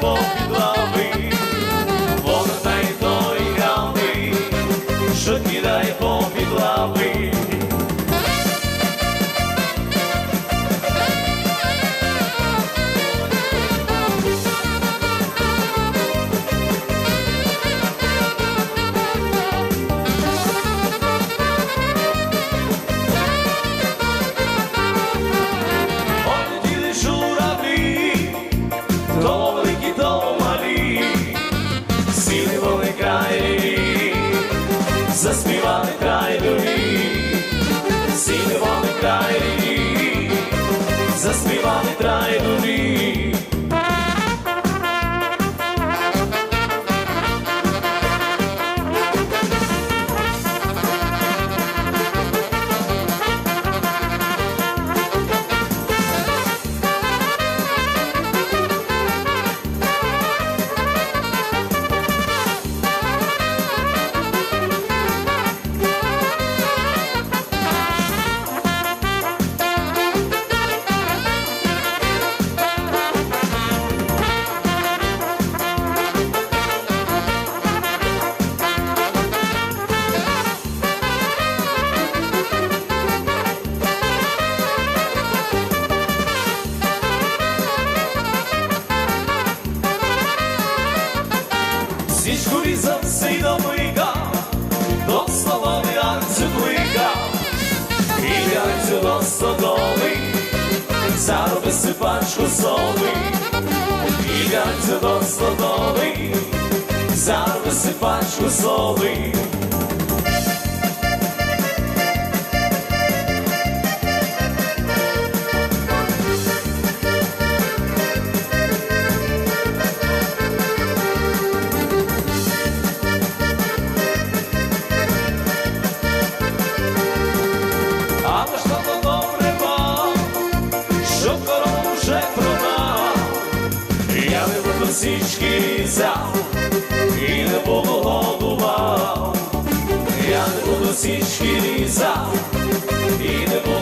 people. Свічку різав сей домика, до слободи Арцю кликав, і Арцю до стодоли, зароби сипачку соли, і Арцю до стодоли, зароби сипачку соли. Січки взяв і не буду годував, я не буду січки різав, і не буду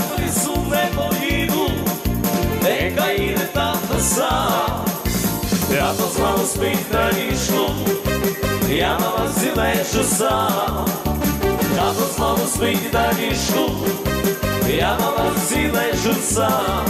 в лісу не поїду, нехай їде тато сам. Тато з мамою спить ліжку, я на вас зілежу сам. я то мамою спить ліжку, я на вас зілечу сам.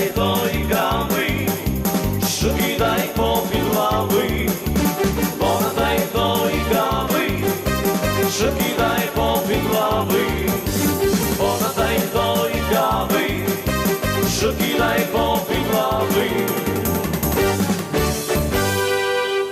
Macedonia.